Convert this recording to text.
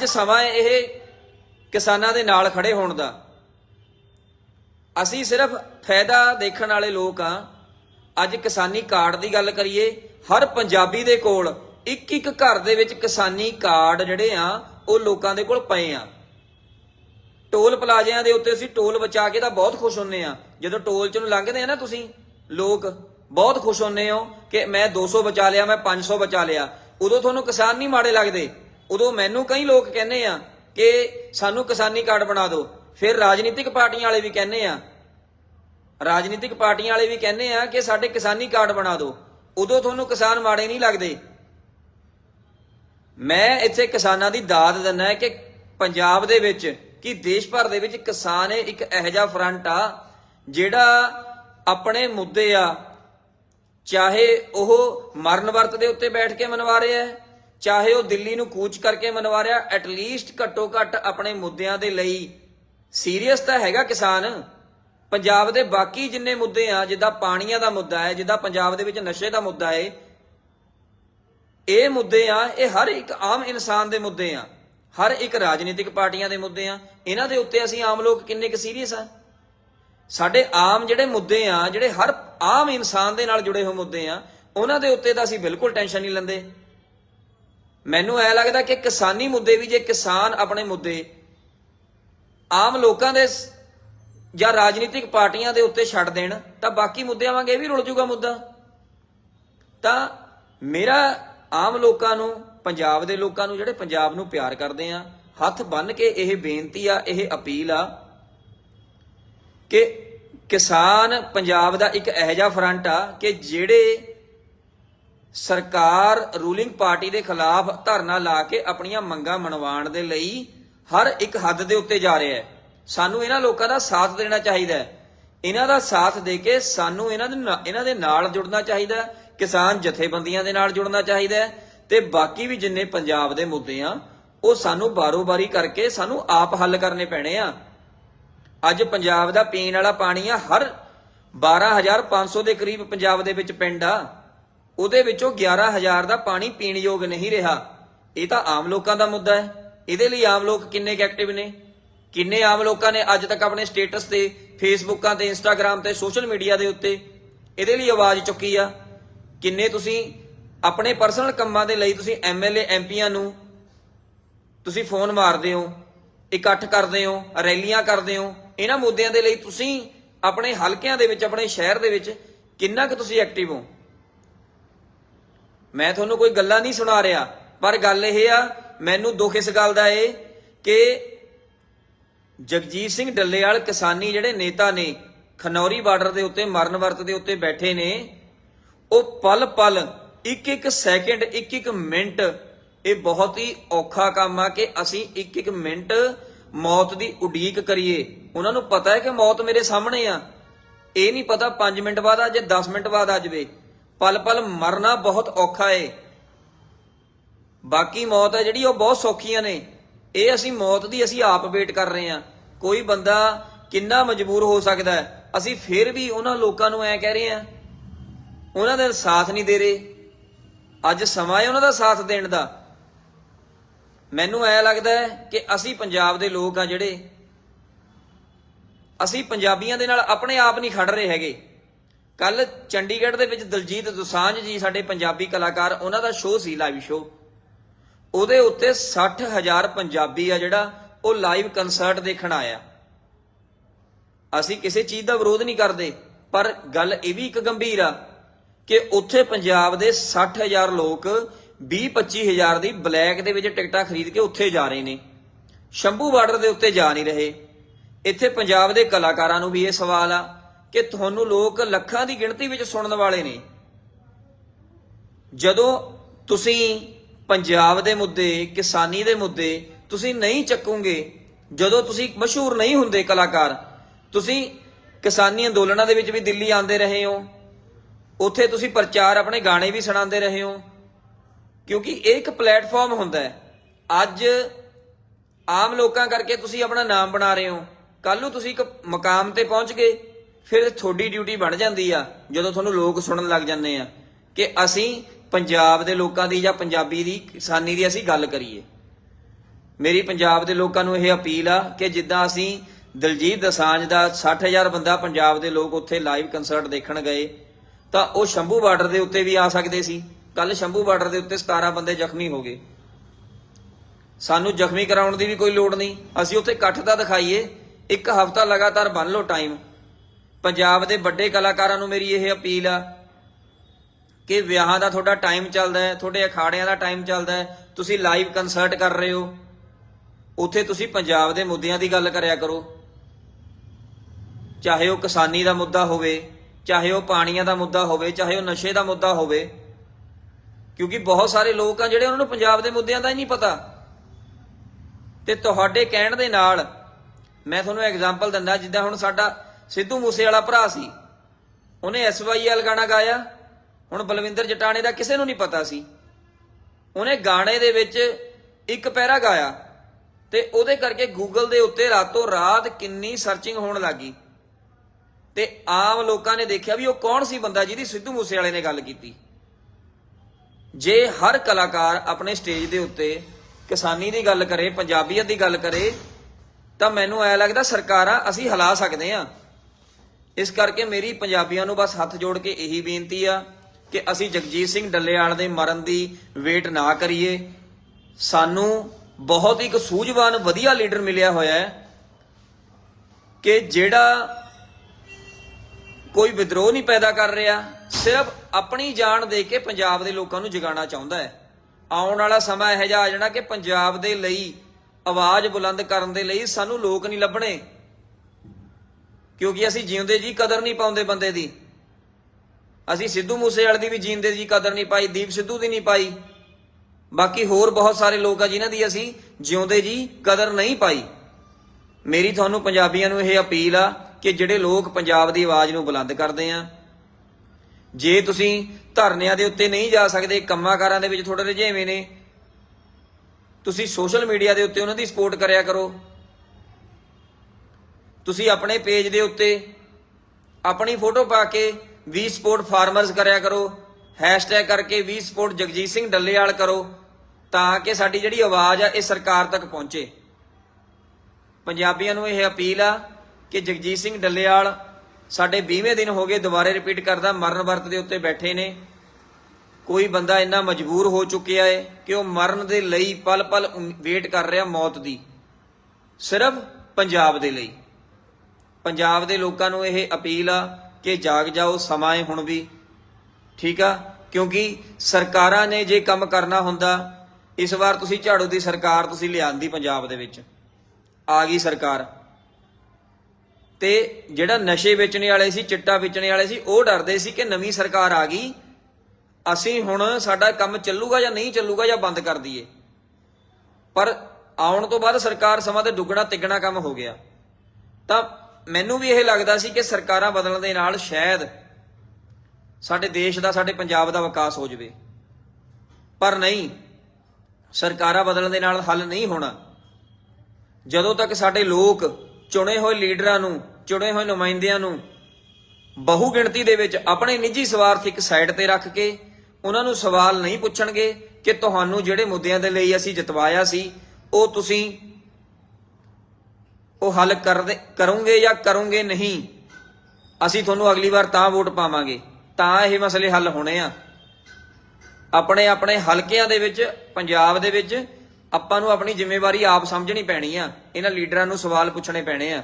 ਅੱਜ ਸਮਾਂ ਇਹ ਕਿਸਾਨਾਂ ਦੇ ਨਾਲ ਖੜੇ ਹੋਣ ਦਾ। ਅਸੀਂ ਸਿਰਫ ਫਾਇਦਾ ਦੇਖਣ ਵਾਲੇ ਲੋਕ ਆ ਅੱਜ ਕਿਸਾਨੀ ਕਾਰਡ ਦੀ ਗੱਲ ਕਰੀਏ, ਹਰ ਪੰਜਾਬੀ ਦੇ ਕੋਲ ਇੱਕ ਇੱਕ ਘਰ ਦੇ ਵਿੱਚ ਕਿਸਾਨੀ ਕਾਰਡ ਜਿਹੜੇ ਆ, ਉਹ ਲੋਕਾਂ ਦੇ ਕੋਲ ਪਏ ਆ। ਟੋਲ ਪਲਾਜ਼ਿਆਂ ਦੇ ਉੱਤੇ ਅਸੀਂ ਟੋਲ ਬਚਾ ਕੇ ਤਾਂ ਬਹੁਤ ਖੁਸ਼ ਹੁੰਨੇ ਆ। ਜਦੋਂ ਟੋਲ ਚ ਨੂੰ ਲੰਘਦੇ ਆ ਨਾ ਤੁਸੀਂ, ਲੋਕ ਬਹੁਤ ਖੁਸ਼ ਹੁੰਨੇ ਹੋ ਕਿ ਮੈਂ 200 ਬਚਾ ਲਿਆ, ਮੈਂ 500 ਬਚਾ ਲਿਆ। ਉਦੋਂ ਤੁਹਾਨੂੰ ਕਿਸਾਨ ਨਹੀਂ ਮਾੜੇ ਲੱਗਦੇ। ਉਦੋਂ ਮੈਨੂੰ ਕਈ ਲੋਕ ਕਹਿੰਦੇ ਆ ਕਿ ਸਾਨੂੰ ਕਿਸਾਨੀ ਕਾਰਡ ਬਣਾ ਦਿਓ। ਫਿਰ ਰਾਜਨੀਤਿਕ ਪਾਰਟੀਆਂ ਵਾਲੇ ਵੀ ਕਹਿੰਦੇ ਆ। ਰਾਜਨੀਤਿਕ ਪਾਰਟੀਆਂ ਵਾਲੇ ਵੀ ਕਹਿੰਦੇ ਆ ਕਿ ਸਾਡੇ ਕਿਸਾਨੀ ਕਾਰਡ ਬਣਾ ਦਿਓ। ਉਦੋਂ ਤੁਹਾਨੂੰ ਕਿਸਾਨ ਮਾੜੇ ਨਹੀਂ ਲੱਗਦੇ। ਮੈਂ ਇੱਥੇ ਕਿਸਾਨਾਂ ਦੀ ਦਾਦ ਦਿੰਦਾ ਕਿ ਪੰਜਾਬ ਦੇ ਵਿੱਚ ਕਿ ਦੇਸ਼ ਭਰ ਦੇ ਵਿੱਚ ਕਿਸਾਨ ਇੱਕ ਇਹੋ ਜਿਹਾ ਫਰੰਟ ਆ, ਜਿਹੜਾ ਆਪਣੇ ਮੁੱਦੇ ਆ, ਚਾਹੇ ਉਹ ਮਰਨ ਵਰਤ ਦੇ ਉੱਤੇ ਬੈਠ ਕੇ ਮਨਵਾ ਰਿਹਾ ਹੈ ਚਾਹੇ ਉਹ ਦਿੱਲੀ ਨੂੰ ਕੂਚ ਕਰਕੇ ਮਨਵਾ ਰਿਹਾ ਐਟਲੀਸਟ ਘੱਟੋ ਘੱਟ ਆਪਣੇ ਮੁੱਦਿਆਂ ਦੇ ਲਈ। ਸੀਰੀਅਸ ਤਾਂ ਹੈਗਾ ਕਿਸਾਨ। ਪੰਜਾਬ ਦੇ ਬਾਕੀ ਜਿੰਨੇ ਮੁੱਦੇ ਆ, ਜਿੱਦਾਂ ਪਾਣੀਆਂ ਦਾ ਮੁੱਦਾ ਹੈ, ਜਿੱਦਾਂ ਪੰਜਾਬ ਦੇ ਵਿੱਚ ਨਸ਼ੇ ਦਾ ਮੁੱਦਾ ਹੈ, ਇਹ ਮੁੱਦੇ ਆ, ਇਹ ਹਰ ਇੱਕ ਆਮ ਇਨਸਾਨ ਦੇ ਮੁੱਦੇ ਆ। ਹਰ ਇੱਕ ਰਾਜਨੀਤਿਕ ਪਾਰਟੀਆਂ ਦੇ ਮੁੱਦੇ ਆ। ਇਹਨਾਂ ਦੇ ਉੱਤੇ ਅਸੀਂ ਆਮ ਲੋਕ ਕਿੰਨੇ ਕੁ ਸੀਰੀਅਸ ਆ? ਸਾਡੇ ਆਮ ਜਿਹੜੇ ਮੁੱਦੇ ਆ, ਜਿਹੜੇ ਹਰ ਆਮ ਇਨਸਾਨ ਦੇ ਨਾਲ ਜੁੜੇ ਹੋਏ ਮੁੱਦੇ ਆ, ਉਹਨਾਂ ਦੇ ਉੱਤੇ ਤਾਂ ਅਸੀਂ ਬਿਲਕੁਲ ਟੈਨਸ਼ਨ ਨਹੀਂ ਲੈਂਦੇ। ਮੈਨੂੰ ਐ ਲੱਗਦਾ ਕਿ ਕਿਸਾਨੀ ਮੁੱਦੇ ਵੀ ਜੇ ਕਿਸਾਨ ਆਪਣੇ ਮੁੱਦੇ ਆਮ ਲੋਕਾਂ ਦੇ ਜਾਂ ਰਾਜਨੀਤਿਕ ਪਾਰਟੀਆਂ ਦੇ ਉੱਤੇ ਛੱਡ ਦੇਣ, ਤਾਂ ਬਾਕੀ ਮੁੱਦਿਆਂ ਵਾਂਗ ਇਹ ਵੀ ਰੁਲ ਜੂਗਾ ਮੁੱਦਾ। ਤਾਂ ਮੇਰਾ ਆਮ ਲੋਕਾਂ ਨੂੰ, ਪੰਜਾਬ ਦੇ ਲੋਕਾਂ ਨੂੰ ਜਿਹੜੇ ਪੰਜਾਬ ਨੂੰ ਪਿਆਰ ਕਰਦੇ ਆ, ਹੱਥ ਬੰਨ ਕੇ ਇਹ ਬੇਨਤੀ ਆ, ਇਹ ਅਪੀਲ ਆ ਕਿ ਕਿਸਾਨ ਪੰਜਾਬ ਦਾ ਇੱਕ ਇਹੋ ਜਿਹਾ ਫਰੰਟ ਆ ਕਿ ਜਿਹੜੇ ਸਰਕਾਰ ਰੂਲਿੰਗ ਪਾਰਟੀ ਦੇ ਖਿਲਾਫ ਧਰਨਾ ਲਾ ਕੇ ਆਪਣੀਆਂ ਮੰਗਾਂ ਮਨਵਾਉਣ ਦੇ ਲਈ ਹਰ ਇੱਕ ਹੱਦ ਦੇ ਉੱਤੇ ਜਾ ਰਿਹਾ ਹੈ। ਸਾਨੂੰ ਇਹਨਾਂ ਲੋਕਾਂ ਦਾ ਸਾਥ ਦੇਣਾ ਚਾਹੀਦਾ ਹੈ। ਇਹਨਾਂ ਦਾ ਸਾਥ ਦੇ ਕੇ ਸਾਨੂੰ ਇਹਨਾਂ ਦੇ ਇਹਨਾਂ ਦੇ ਨਾਲ ਜੁੜਨਾ ਚਾਹੀਦਾ ਕਿਸਾਨ ਜਥੇਬੰਦੀਆਂ ਦੇ ਨਾਲ ਜੁੜਨਾ ਚਾਹੀਦਾ ਹੈ। ਤੇ ਬਾਕੀ ਵੀ ਜਿੰਨੇ ਪੰਜਾਬ ਦੇ ਮੁੱਦੇ ਆ, ਉਹ ਸਾਨੂੰ ਬਾਰੋ-ਬਾਰੀ ਕਰਕੇ ਸਾਨੂੰ ਆਪ ਹੱਲ ਕਰਨੇ ਪੈਣੇ ਆ। ਅੱਜ ਪੰਜਾਬ ਦਾ ਪੀਣ ਵਾਲਾ ਪਾਣੀ ਆ, ਹਰ 12500 ਦੇ ਕਰੀਬ ਪੰਜਾਬ ਦੇ ਵਿੱਚ ਪਿੰਡ ਆ। ਉਹਦੇ ਵਿੱਚੋਂ 11000 ਦਾ ਪਾਣੀ ਪੀਣ ਯੋਗ ਨਹੀਂ ਰਿਹਾ। ਇਹ ਤਾਂ ਆਮ ਲੋਕਾਂ ਦਾ ਮੁੱਦਾ ਹੈ। ਇਹਦੇ ਲਈ ਆਮ ਲੋਕ ਕਿੰਨੇ ਕੁ ਐਕਟਿਵ ਨੇ? ਕਿੰਨੇ ਆਮ ਲੋਕਾਂ ਨੇ ਅੱਜ ਤੱਕ ਆਪਣੇ ਸਟੇਟਸ ਤੇ ਫੇਸਬੁੱਕਾਂ ਤੇ ਇੰਸਟਾਗ੍ਰam ਤੇ ਸੋਸ਼ਲ ਮੀਡੀਆ ਦੇ ਉੱਤੇ ਇਹਦੇ ਲਈ ਆਵਾਜ਼ ਚੁੱਕੀ ਆ? ਕਿੰਨੇ ਤੁਸੀਂ ਆਪਣੇ ਪਰਸਨਲ ਕੰਮਾਂ ਦੇ ਲਈ ਤੁਸੀਂ ਐਮਐਲਏ ਐਮਪੀਆਂ ਨੂੰ ਤੁਸੀਂ ਫੋਨ ਮਾਰਦੇ ਹੋ, ਇਕੱਠ ਕਰਦੇ ਹੋ, ਰੈਲੀਆਂ ਕਰਦੇ ਹੋ, ਇਹਨਾਂ ਮੁੱਦਿਆਂ ਦੇ ਲਈ ਤੁਸੀਂ ਆਪਣੇ ਹਲਕਿਆਂ ਦੇ ਵਿੱਚ, ਆਪਣੇ ਸ਼ਹਿਰ ਦੇ ਵਿੱਚ ਕਿੰਨਾ ਕੁ ਤੁਸੀਂ ਐਕਟਿਵ ਹੋ? ਮੈਂ ਤੁਹਾਨੂੰ ਕੋਈ ਗੱਲਾਂ ਨਹੀਂ ਸੁਣਾ ਰਿਹਾ। ਪਰ ਗੱਲ ਇਹ ਆ, ਮੈਨੂੰ ਦੁੱਖ ਇਸ ਗੱਲ ਦਾ ਏ ਕਿ ਜਗਜੀਤ ਸਿੰਘ ਡੱਲੇਵਾਲ ਕਿਸਾਨੀ ਜਿਹੜੇ ਨੇਤਾ ਨੇ, ਖਨੌਰੀ ਬਾਰਡਰ ਦੇ ਉੱਤੇ, ਮਰਨ ਵਰਤ ਦੇ ਉੱਤੇ ਬੈਠੇ ਨੇ, ਉਹ ਪਲ ਪਲ ਇੱਕ ਇੱਕ ਸੈਕਿੰਡ ਇੱਕ ਇੱਕ ਮਿੰਟ, ਇਹ ਬਹੁਤ ਹੀ ਔਖਾ ਕੰਮ ਆ ਕਿ ਅਸੀਂ ਇੱਕ ਇੱਕ ਮਿੰਟ ਮੌਤ ਦੀ ਉਡੀਕ ਕਰੀਏ। ਉਹਨਾਂ ਨੂੰ ਪਤਾ ਹੈ ਕਿ ਮੌਤ ਮੇਰੇ ਸਾਹਮਣੇ ਆ। ਇਹ ਨਹੀਂ ਪਤਾ 5 ਮਿੰਟ ਬਾਅਦ ਆ ਜੇ 10 ਮਿੰਟ ਬਾਅਦ ਆ ਜਾਵੇ। ਪਲ ਪਲ ਮਰਨਾ ਬਹੁਤ ਔਖਾ ਏ। ਬਾਕੀ ਮੌਤ ਹੈ ਜਿਹੜੀ ਉਹ ਬਹੁਤ ਸੌਖੀਆਂ ਨੇ। ਇਹ ਅਸੀਂ ਮੌਤ ਦੀ ਅਸੀਂ ਆਪ ਵੇਟ ਕਰ ਰਹੇ ਹਾਂ। ਕੋਈ ਬੰਦਾ ਕਿੰਨਾ ਮਜਬੂਰ ਹੋ ਸਕਦਾ ਹੈ। ਅਸੀਂ ਫਿਰ ਵੀ ਉਹਨਾਂ ਲੋਕਾਂ ਨੂੰ ਐ ਕਹਿ ਰਹੇ ਹਾਂ, ਉਹਨਾਂ ਦਾ ਸਾਥ ਨਹੀਂ ਦੇ ਰਹੇ। ਅੱਜ ਸਮਾਂ ਹੈ ਉਹਨਾਂ ਦਾ ਸਾਥ ਦੇਣ ਦਾ। ਮੈਨੂੰ ਐ ਲੱਗਦਾ ਹੈ ਕਿ ਅਸੀਂ ਪੰਜਾਬ ਦੇ ਲੋਕ ਆ ਜਿਹੜੇ। ਅਸੀਂ ਪੰਜਾਬੀਆਂ ਦੇ ਨਾਲ ਆਪਣੇ ਆਪ ਨਹੀਂ ਖੜ ਰਹੇ ਹੈਗੇ। ਕੱਲ ਚੰਡੀਗੜ੍ਹ ਦੇ ਵਿੱਚ ਦਲਜੀਤ ਦੋਸਾਂਝ ਜੀ ਸਾਡੇ ਪੰਜਾਬੀ ਕਲਾਕਾਰ, ਉਹਨਾਂ ਦਾ ਸ਼ੋਅ ਸੀ ਲਾਈਵ ਸ਼ੋਅ ਉਹਦੇ ਉੱਤੇ 60000 ਪੰਜਾਬੀ ਆ ਜਿਹੜਾ, ਉਹ ਲਾਈਵ ਕਨਸਰਟ ਦੇਖਣ ਆਇਆ। ਅਸੀਂ ਕਿਸੇ ਚੀਜ਼ ਦਾ ਵਿਰੋਧ ਨਹੀਂ ਕਰਦੇ, ਪਰ ਗੱਲ ਇਹ ਵੀ ਇੱਕ ਗੰਭੀਰ ਆ ਕਿ ਉੱਥੇ ਪੰਜਾਬ ਦੇ 60000 ਲੋਕ 20-25000 ਦੀ ਬਲੈਕ ਦੇ ਵਿੱਚ ਟਿਕਟਾਂ ਖਰੀਦ ਕੇ ਉੱਥੇ ਜਾ ਰਹੇ ਨੇ। ਸ਼ੰਭੂ ਬਾਰਡਰ ਦੇ ਉੱਤੇ ਜਾ ਨਹੀਂ ਰਹੇ। ਇੱਥੇ ਪੰਜਾਬ ਦੇ ਕਲਾਕਾਰਾਂ ਨੂੰ ਵੀ ਇਹ ਸਵਾਲ ਆ। ਕਿ ਤੁਹਾਨੂੰ ਲੋਕ ਲੱਖਾਂ ਦੀ ਗਿਣਤੀ ਵਿੱਚ ਸੁਣਨ ਵਾਲੇ ਨੇ। ਜਦੋਂ ਤੁਸੀਂ ਪੰਜਾਬ ਦੇ ਮੁੱਦੇ, ਕਿਸਾਨੀ ਦੇ ਮੁੱਦੇ ਤੁਸੀਂ ਨਹੀਂ ਚੱਕੋਗੇ, ਜਦੋਂ ਤੁਸੀਂ ਮਸ਼ਹੂਰ ਨਹੀਂ ਹੁੰਦੇ ਕਲਾਕਾਰ, ਤੁਸੀਂ ਕਿਸਾਨੀ ਅੰਦੋਲਨਾਂ ਦੇ ਵਿੱਚ ਵੀ ਦਿੱਲੀ ਆਉਂਦੇ ਰਹੇ ਹੋ, ਉੱਥੇ ਤੁਸੀਂ ਪ੍ਰਚਾਰ ਆਪਣੇ ਗਾਣੇ ਵੀ ਸੁਣਾਉਂਦੇ ਰਹੇ ਹੋ, ਕਿਉਂਕਿ ਇਹ ਇੱਕ ਪਲੇਟਫਾਰਮ ਹੁੰਦਾ ਹੈ। ਅੱਜ ਆਮ ਲੋਕਾਂ ਕਰਕੇ ਤੁਸੀਂ ਆਪਣਾ ਨਾਮ ਬਣਾ ਰਹੇ ਹੋ। ਕੱਲ ਨੂੰ ਤੁਸੀਂ ਇੱਕ ਮਕਾਮ ਤੇ ਪਹੁੰਚ ਗਏ। ਫਿਰ ਤੁਹਾਡੀ ਡਿਊਟੀ ਬਣ ਜਾਂਦੀ ਆ, ਜਦੋਂ ਤੁਹਾਨੂੰ ਲੋਕ ਸੁਣਨ ਲੱਗ ਜਾਂਦੇ ਆ ਕਿ ਅਸੀਂ ਪੰਜਾਬ ਦੇ ਲੋਕਾਂ ਦੀ ਜਾਂ ਪੰਜਾਬੀ ਦੀ ਕਿਸਾਨੀ ਦੀ ਅਸੀਂ ਗੱਲ ਕਰੀਏ। ਮੇਰੀ ਪੰਜਾਬ ਦੇ ਲੋਕਾਂ ਨੂੰ ਇਹ ਅਪੀਲ ਆ ਕਿ ਜਿੱਦਾਂ ਅਸੀਂ ਦਲਜੀਤ ਦਸਾਂਝ ਦਾ 60000 ਬੰਦਾ ਪੰਜਾਬ ਦੇ ਲੋਕ ਉੱਥੇ ਲਾਈਵ ਕੰਸਰਟ ਦੇਖਣ ਗਏ, ਤਾਂ ਉਹ ਸ਼ੰਭੂ ਬਾਰਡਰ ਦੇ ਉੱਤੇ ਵੀ ਆ ਸਕਦੇ ਸੀ। ਕੱਲ ਸ਼ੰਭੂ ਬਾਰਡਰ ਦੇ ਉੱਤੇ 17 ਬੰਦੇ ਜ਼ਖਮੀ ਹੋ ਗਏ। ਸਾਨੂੰ ਜ਼ਖਮੀ ਕਰਾਉਣ ਦੀ ਵੀ ਕੋਈ ਲੋੜ ਨਹੀਂ। ਅਸੀਂ ਉੱਥੇ ਇਕੱਠ ਤਾਂ ਦਿਖਾਈਏ, ਇੱਕ ਹਫ਼ਤਾ ਲਗਾਤਾਰ ਬੰਨ ਲਓ ਟਾਈਮ ਪੰਜਾਬ ਦੇ ਵੱਡੇ ਕਲਾਕਾਰਾਂ ਨੂੰ ਮੇਰੀ ਇਹ ਅਪੀਲ ਆ ਕਿ ਵਿਆਹਾਂ ਦਾ ਤੁਹਾਡਾ ਟਾਈਮ ਚੱਲਦਾ ਹੈ, ਤੁਹਾਡੇ ਅਖਾੜਿਆਂ ਦਾ ਟਾਈਮ ਚੱਲਦਾ ਹੈ, ਤੁਸੀਂ ਲਾਈਵ ਕੰਸਰਟ ਕਰ ਰਹੇ ਹੋ, ਉੱਥੇ ਤੁਸੀਂ ਪੰਜਾਬ ਦੇ ਮੁੱਦਿਆਂ ਦੀ ਗੱਲ ਕਰਿਆ ਕਰੋ। ਚਾਹੇ ਉਹ ਕਿਸਾਨੀ ਦਾ ਮੁੱਦਾ ਹੋਵੇ, ਚਾਹੇ ਉਹ ਪਾਣੀਆਂ ਦਾ ਮੁੱਦਾ ਹੋਵੇ, ਚਾਹੇ ਉਹ ਨਸ਼ੇ ਦਾ ਮੁੱਦਾ ਹੋਵੇ, ਕਿਉਂਕਿ ਬਹੁਤ ਸਾਰੇ ਲੋਕ ਆ ਜਿਹੜੇ ਉਹਨਾਂ ਨੂੰ ਪੰਜਾਬ ਦੇ ਮੁੱਦਿਆਂ ਦਾ ਹੀ ਨਹੀਂ ਪਤਾ। ਤੇ ਤੁਹਾਡੇ ਕਹਿਣ ਦੇ ਨਾਲ ਮੈਂ ਤੁਹਾਨੂੰ ਐਗਜ਼ਾਮਪਲ ਦਿੰਦਾ, ਜਿੱਦਾਂ ਹੁਣ ਸਾਡਾ ਸਿੱਧੂ ਮੂਸੇ ਵਾਲਾ ਭਰਾ ਸੀ। ਉਹਨੇ ਐਸਵਾਈਐਲ ਗਾਣਾ ਗਾਇਆ। ਹੁਣ ਬਲਵਿੰਦਰ ਜਟਾਣੇ ਦਾ ਕਿਸੇ ਨੂੰ ਨਹੀਂ ਪਤਾ ਸੀ। ਉਹਨੇ ਗਾਣੇ ਦੇ ਵਿੱਚ ਇੱਕ ਪੈਰਾ ਗਾਇਆ ਤੇ ਉਹਦੇ ਕਰਕੇ ਗੂਗਲ ਦੇ ਉੱਤੇ ਰਾਤੋਂ ਰਾਤ ਕਿੰਨੀ ਸਰਚਿੰਗ ਹੋਣ ਲੱਗੀ ਤੇ ਆਮ ਲੋਕਾਂ ਨੇ ਦੇਖਿਆ ਵੀ ਉਹ ਕੌਣ ਸੀ ਬੰਦਾ ਜਿਹਦੀ ਸਿੱਧੂ ਮੂਸੇ ਵਾਲੇ ਨੇ ਗੱਲ ਕੀਤੀ। ਜੇ ਹਰ ਕਲਾਕਾਰ ਆਪਣੇ ਸਟੇਜ ਦੇ ਉੱਤੇ ਕਿਸਾਨੀ ਦੀ ਗੱਲ ਕਰੇ, ਪੰਜਾਬੀਅਤ ਦੀ ਗੱਲ ਕਰੇ, ਤਾਂ ਮੈਨੂੰ ਐ ਲੱਗਦਾ ਸਰਕਾਰਾਂ ਅਸੀਂ ਹਿਲਾ ਸਕਦੇ ਆ ਇਸ ਕਰਕੇ ਮੇਰੀ ਪੰਜਾਬੀਆਂ ਨੂੰ ਬਸ ਹੱਥ ਜੋੜ ਕੇ ਇਹੀ ਬੇਨਤੀ ਆ ਕਿ ਅਸੀਂ ਜਗਜੀਤ ਸਿੰਘ ਡੱਲੇਵਾਲ ਦੇ ਮਰਨ ਦੀ ਵੇਟ ਨਾ ਕਰੀਏ। ਸਾਨੂੰ ਬਹੁਤ ਹੀ ਇੱਕ ਸੂਝਵਾਨ, ਵਧੀਆ ਲੀਡਰ ਮਿਲਿਆ ਹੋਇਆ ਹੈ ਕਿ ਜਿਹੜਾ ਕੋਈ ਵਿਦਰੋਹ ਨਹੀਂ ਪੈਦਾ ਕਰ ਰਿਹਾ, ਸਿਰਫ ਆਪਣੀ ਜਾਨ ਦੇ ਕੇ ਪੰਜਾਬ ਦੇ ਲੋਕਾਂ ਨੂੰ ਜਗਾਉਣਾ ਚਾਹੁੰਦਾ ਹੈ। ਆਉਣ ਵਾਲਾ ਸਮਾਂ ਇਹੋ ਜਿਹਾ ਆ ਜਾਣਾ ਕਿ ਪੰਜਾਬ ਦੇ ਲਈ ਆਵਾਜ਼ ਬੁਲੰਦ ਕਰਨ ਦੇ ਲਈ ਸਾਨੂੰ ਲੋਕ ਨਹੀਂ ਲੱਭਣੇ। ਕਿਉਂਕਿ ਅਸੀਂ ਜਿਉਂਦੇ ਜੀ ਕਦਰ ਨਹੀਂ ਪਾਉਂਦੇ ਬੰਦੇ ਦੀ। ਅਸੀਂ ਸਿੱਧੂ ਮੂਸੇਵਾਲੇ ਦੀ ਵੀ ਜਿਉਂਦੇ ਜੀ ਕਦਰ ਨਹੀਂ ਪਾਈ, ਦੀਪ ਸਿੱਧੂ ਦੀ ਨਹੀਂ ਪਾਈ। ਬਾਕੀ ਹੋਰ ਬਹੁਤ ਸਾਰੇ ਲੋਕ ਆ ਜਿਨ੍ਹਾਂ ਦੀ ਅਸੀਂ ਜਿਉਂਦੇ ਜੀ ਕਦਰ ਨਹੀਂ ਪਾਈ। ਮੇਰੀ ਤੁਹਾਨੂੰ ਪੰਜਾਬੀਆਂ ਨੂੰ ਇਹ ਅਪੀਲ ਆ ਕਿ ਜਿਹੜੇ ਲੋਕ ਪੰਜਾਬ ਦੀ ਆਵਾਜ਼ ਨੂੰ ਬੁਲੰਦ ਕਰਦੇ ਆ, ਜੇ ਤੁਸੀਂ ਧਰਨਿਆਂ ਦੇ ਉੱਤੇ ਨਹੀਂ ਜਾ ਸਕਦੇ, ਕੰਮਾਂਕਾਰਾਂ ਦੇ ਵਿੱਚ ਥੋੜੇ ਰੁਝੇਵੇਂ ਨੇ, ਤੁਸੀਂ ਸੋਸ਼ਲ ਮੀਡੀਆ ਦੇ ਉੱਤੇ ਉਹਨਾਂ ਦੀ ਸਪੋਰਟ ਕਰਿਆ ਕਰੋ। ਤੁਸੀਂ ਆਪਣੇ ਪੇਜ ਦੇ ਉੱਤੇ ਆਪਣੀ ਫੋਟੋ ਪਾ ਕੇ ਵੀ ਸਪੋਰਟ ਫਾਰਮਰਸ ਕਰਿਆ ਕਰੋ ਹੈਸ਼ਟੈਗ ਕਰਕੇ ਵੀ ਸਪੋਰਟ ਜਗਜੀਤ ਸਿੰਘ ਡੱਲੇਵਾਲ ਕਰੋ, ਤਾਂ ਕਿ ਸਾਡੀ ਜਿਹੜੀ ਆਵਾਜ਼ ਆ ਇਹ ਸਰਕਾਰ ਤੱਕ ਪਹੁੰਚੇ। ਪੰਜਾਬੀਆਂ ਨੂੰ ਇਹ ਅਪੀਲ ਆ ਕਿ ਜਗਜੀਤ ਸਿੰਘ ਡੱਲੇਵਾਲ ਸਾਡੇ 20ਵੇਂ ਦਿਨ ਹੋ ਗਏ ਦੁਬਾਰੇ ਰਿਪੀਟ ਕਰਦਾ, ਮਰਨ ਵਰਤ ਦੇ ਉੱਤੇ ਬੈਠੇ ਨੇ। ਕੋਈ ਬੰਦਾ ਇੰਨਾ ਮਜਬੂਰ ਹੋ ਚੁੱਕਿਆ ਹੈ ਕਿ ਉਹ ਮਰਨ ਦੇ ਲਈ ਪਲ-ਪਲ ਵੇਟ ਕਰ ਰਿਹਾ ਮੌਤ ਦੀ, ਸਿਰਫ ਪੰਜਾਬ ਦੇ ਲਈ। ਪੰਜਾਬ ਦੇ ਲੋਕਾਂ ਨੂੰ ਇਹ ਅਪੀਲ ਆ ਕਿ ਜਾਗ ਜਾਓ, ਸਮਾਂ ਹੈ ਹੁਣ ਵੀ। ਠੀਕ ਆ? ਕਿਉਂਕਿ ਸਰਕਾਰਾਂ ਨੇ ਜੇ ਕੰਮ ਕਰਨਾ ਹੁੰਦਾ, ਇਸ ਵਾਰ ਤੁਸੀਂ ਝਾੜੂ ਦੀ ਸਰਕਾਰ ਤੁਸੀਂ ਲਿਆਂਦੀ ਪੰਜਾਬ ਦੇ ਵਿੱਚ। ਆ ਗਈ ਸਰਕਾਰ। ਤੇ ਜਿਹੜਾ ਨਸ਼ੇ ਵੇਚਣੇ ਵਾਲੇ ਸੀ, ਚਿੱਟਾ ਵੇਚਣੇ ਵਾਲੇ ਸੀ, ਉਹ ਡਰਦੇ ਸੀ ਕਿ ਨਵੀਂ ਸਰਕਾਰ ਆ ਗਈ, ਅਸੀਂ ਹੁਣ ਸਾਡਾ ਕੰਮ ਚੱਲੂਗਾ ਜਾਂ ਨਹੀਂ ਚੱਲੂਗਾ ਜਾਂ ਬੰਦ ਕਰ ਦਈਏ। ਪਰ ਆਉਣ ਤੋਂ ਬਾਅਦ ਸਰਕਾਰ ਸਮਾਂ ਤੇ ਦੁੱਗਣਾ ਤਿੱਗਣਾ ਕੰਮ ਹੋ ਗਿਆ। ਤਾਂ ਮੈਨੂੰ ਵੀ ਇਹ ਲੱਗਦਾ ਸੀ ਕਿ ਸਰਕਾਰਾਂ ਬਦਲਣ ਦੇ ਨਾਲ ਸ਼ਾਇਦ ਸਾਡੇ ਦੇਸ਼ ਦਾ, ਸਾਡੇ ਪੰਜਾਬ ਦਾ ਵਿਕਾਸ ਹੋ ਜਾਵੇ। ਪਰ ਨਹੀਂ, ਸਰਕਾਰਾਂ ਬਦਲਣ ਦੇ ਨਾਲ ਹੱਲ ਨਹੀਂ ਹੋਣਾ। ਜਦੋਂ ਤੱਕ ਸਾਡੇ ਲੋਕ ਚੁਣੇ ਹੋਏ ਲੀਡਰਾਂ ਨੂੰ, ਚੁਣੇ ਹੋਏ ਨੁਮਾਇੰਦਿਆਂ ਨੂੰ ਬਹੁ ਗਿਣਤੀ ਦੇ ਵਿੱਚ ਆਪਣੇ ਨਿੱਜੀ ਸਵਾਰਥ ਇੱਕ ਸਾਈਡ ਤੇ ਰੱਖ ਕੇ ਉਹਨਾਂ ਨੂੰ ਸਵਾਲ ਨਹੀਂ ਪੁੱਛਣਗੇ ਕਿ ਤੁਹਾਨੂੰ ਜਿਹੜੇ ਮੁੱਦਿਆਂ ਦੇ ਲਈ ਅਸੀਂ ਜਿਤਵਾਇਆ ਸੀ, ਉਹ ਤੁਸੀਂ ਉਹ ਹੱਲ ਕਰਦੇ, ਕਰੋਗੇ ਜਾਂ ਕਰੋਗੇ ਨਹੀਂ, ਅਸੀਂ ਤੁਹਾਨੂੰ ਅਗਲੀ ਵਾਰ ਤਾਂ ਵੋਟ ਪਾਵਾਂਗੇ, ਤਾਂ ਇਹ ਮਸਲੇ ਹੱਲ ਹੋਣੇ ਆ। ਆਪਣੇ ਆਪਣੇ ਹਲਕਿਆਂ ਦੇ ਵਿੱਚ, ਪੰਜਾਬ ਦੇ ਵਿੱਚ, ਆਪਾਂ ਨੂੰ ਆਪਣੀ ਜ਼ਿੰਮੇਵਾਰੀ ਆਪ ਸਮਝਣੀ ਪੈਣੀ ਆ, ਇਹਨਾਂ ਲੀਡਰਾਂ ਨੂੰ ਸਵਾਲ ਪੁੱਛਣੇ ਪੈਣੇ ਆ।